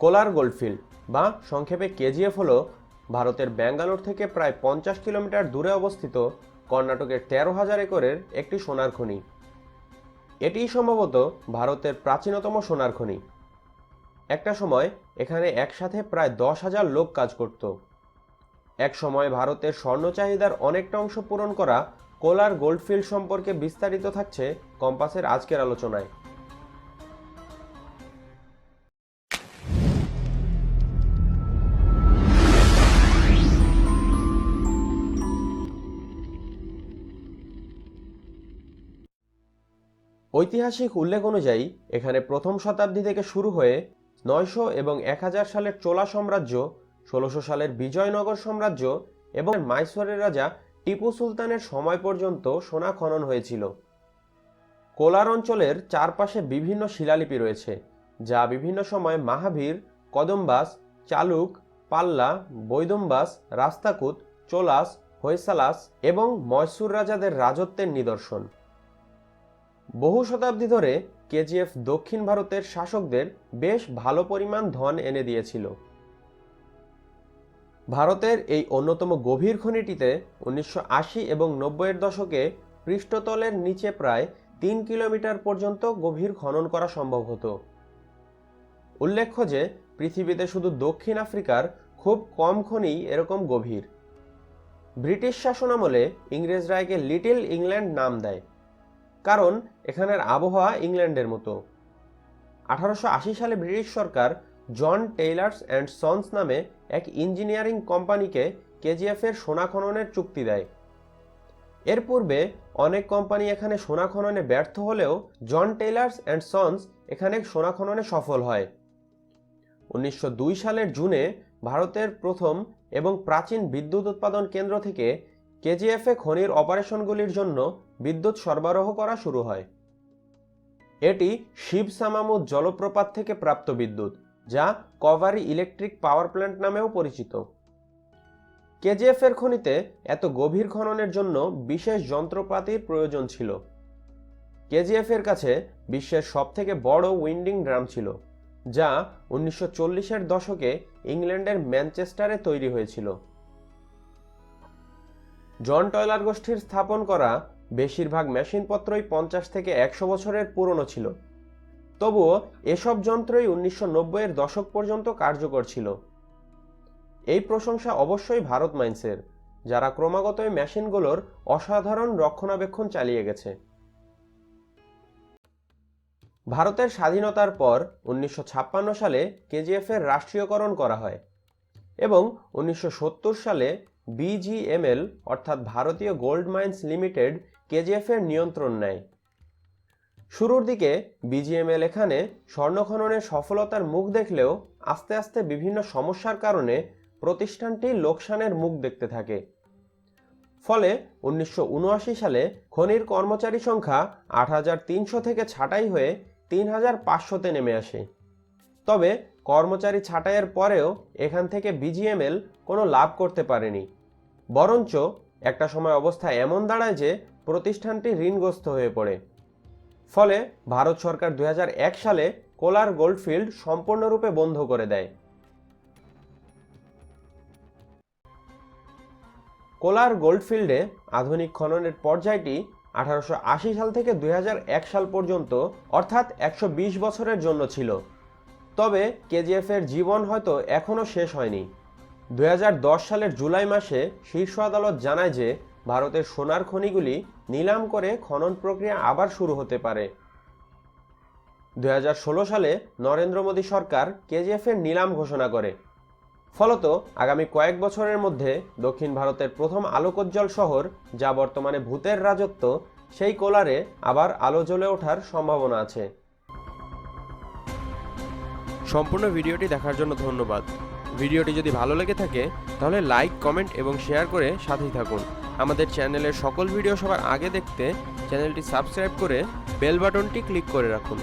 কোলার গোল্ডফিল্ড বা সংক্ষেপে কেজিএফ হল ভারতের ব্যাঙ্গালোর থেকে প্রায় পঞ্চাশ কিলোমিটার দূরে অবস্থিত কর্ণাটকের তেরো হাজার একরের একটি সোনার খনি। এটিই সম্ভবত ভারতের প্রাচীনতম সোনার খনি। একটা সময় এখানে একসাথে প্রায় দশ হাজার লোক কাজ করত। এক সময় ভারতের স্বর্ণ চাহিদার অনেকটা অংশ পূরণ করা কোলার গোল্ডফিল্ড সম্পর্কে বিস্তারিত থাকছে কম্পাসের আজকের আলোচনায়। ঐতিহাসিক উল্লেখ অনুযায়ী, এখানে প্রথম শতাব্দী থেকে শুরু হয়ে নয়শো এবং এক হাজার সালের চোলা সাম্রাজ্য, ষোলোশো সালের বিজয়নগর সাম্রাজ্য এবং মাইসোরের রাজা টিপু সুলতানের সময় পর্যন্ত সোনা খনন হয়েছিল। কোলার অঞ্চলের চারপাশে বিভিন্ন শিলালিপি রয়েছে, যা বিভিন্ন সময় মাহাবীর, কদম্বাস, চালুক, পাল্লা, বৈদম্বাস, রাস্তাকুত, চোলাস, হৈসালাস এবং ময়সুর রাজাদের রাজত্বের নিদর্শন। বহু শতাব্দী ধরে কেজিএফ দক্ষিণ ভারতের শাসকদের বেশ ভালো পরিমাণ ধন এনে দিয়েছিল। ভারতের এই অন্যতম গভীর খনিটিতে উনিশশো আশি এবং নব্বইয়ের দশকে পৃষ্ঠতলের নিচে প্রায় তিন কিলোমিটার পর্যন্ত গভীর খনন করা সম্ভব হতো। উল্লেখ্য যে, পৃথিবীতে শুধু দক্ষিণ আফ্রিকার খুব কম খনি এরকম গভীর। ব্রিটিশ শাসনামলে ইংরেজরা একে লিটিল ইংল্যান্ড নাম দেয়। কারণ এখানের আবহাওয়া ইংল্যান্ডের মতো। আঠারোশো আশি সালে ব্রিটিশ সরকার জন টেইলার্স অ্যান্ড সন্স নামে এক ইঞ্জিনিয়ারিং কোম্পানিকে কেজিএফ এর সোনা খননের চুক্তি দেয়। এর পূর্বে অনেক কোম্পানি এখানে সোনা খননে ব্যর্থ হলেও জন টেইলার্স অ্যান্ড সন্স এখানে সোনা খননে সফল হয়। উনিশশো দুই সালের জুনে ভারতের প্রথম এবং প্রাচীন বিদ্যুৎ উৎপাদন কেন্দ্র থেকে কেজিএফে খনির অপারেশনগুলির জন্য বিদ্যুৎ সরবরাহ করা শুরু হয়। এটি শিব সামামুদ জলপ্রপাত থেকে প্রাপ্ত বিদ্যুৎ, যা কভারি ইলেকট্রিক পাওয়ার প্ল্যান্ট নামেও পরিচিত। কেজিএফ এর খনিতে এত গভীর খননের জন্য বিশেষ যন্ত্রপাতির প্রয়োজন ছিল। কেজিএফ এর কাছে বিশ্বের সবথেকে বড় উইন্ডিং ড্রাম ছিল, যা উনিশশো চল্লিশের দশকে ইংল্যান্ডের ম্যানচেস্টারে তৈরি হয়েছিল। জন টয়লার গোষ্ঠীর স্থাপন করা বেশিরভাগ মেশিনপত্রই পঞ্চাশ থেকে একশো বছরের পুরনো ছিল। তবুও এসব যন্ত্রই উনিশশো নব্বইয়ের দশক পর্যন্ত কার্যকর ছিল। এই প্রশংসা অবশ্যই ভারত মাইন্সের যারা ক্রমাগত এই মেশিনগুলোর অসাধারণ রক্ষণাবেক্ষণ চালিয়ে গেছে। ভারতের স্বাধীনতার পর উনিশশো ছাপ্পান্ন সালে কেজিএফ এর রাষ্ট্রীয়করণ করা হয় এবং উনিশশো সত্তর সালে বিজিএমএল অর্থাৎ ভারতীয় গোল্ড মাইন্স লিমিটেড কেজিএফ এর নিয়ন্ত্রণ নেয়। শুরুর দিকে বিজিএমএল এখানে স্বর্ণ খননের সফলতার মুখ দেখলেও আস্তে আস্তে বিভিন্ন সমস্যার কারণে প্রতিষ্ঠানটি লোকসানের মুখ দেখতে থাকে। ফলে উনিশশো উনআশি সালে খনির কর্মচারী সংখ্যা আট হাজার তিনশো থেকে ছাঁটাই হয়ে তিন হাজার পাঁচশোতে নেমে আসে। তবে কর্মচারী ছাঁটাইয়ের পরেও এখান থেকে বিজিএমএল কোনো লাভ করতে পারেনি। বরঞ্চ একটা সময় অবস্থা এমন দাঁড়ায় যে প্রতিষ্ঠানটি ঋণগ্রস্ত হয়ে পড়ে। ফলে ভারত সরকার দু হাজার এক সালে কোলার গোল্ডফিল্ড সম্পূর্ণরূপে বন্ধ করে দেয়। কোলার গোল্ডফিল্ডে আধুনিক খননের পর্যায়টি আঠারোশো আশি সাল থেকে দুই হাজার এক সাল পর্যন্ত অর্থাৎ একশো বিশ বছরের জন্য ছিল। তবে কেজিএফ এর জীবন হয়তো এখনও শেষ হয়নি। দু হাজার দশ সালের জুলাই মাসে শীর্ষ আদালত জানায় যে ভারতের সোনার খনিগুলি নিলাম করে খনন প্রক্রিয়া আবার শুরু হতে পারে। দু হাজার ষোলো সালে নরেন্দ্র মোদী সরকার কেজিএফ এর নিলাম ঘোষণা করে। ফলত আগামী কয়েক বছরের মধ্যে দক্ষিণ ভারতের প্রথম আলোকোজ্জ্বল শহর, যা বর্তমানে ভূতের রাজত্ব, সেই কোলারে আবার আলো জ্বলে ওঠার সম্ভাবনা আছে। সম্পূর্ণ ভিডিওটি দেখার জন্য ধন্যবাদ। ভিডিওটি যদি ভালো লেগে থাকে, তাহলে লাইক, কমেন্ট এবং শেয়ার করে সাথেই থাকুন। আমাদের চ্যানেলের সকল ভিডিও সবার আগে দেখতে চ্যানেলটি সাবস্ক্রাইব করে বেল বাটনটি ক্লিক করে রাখুন।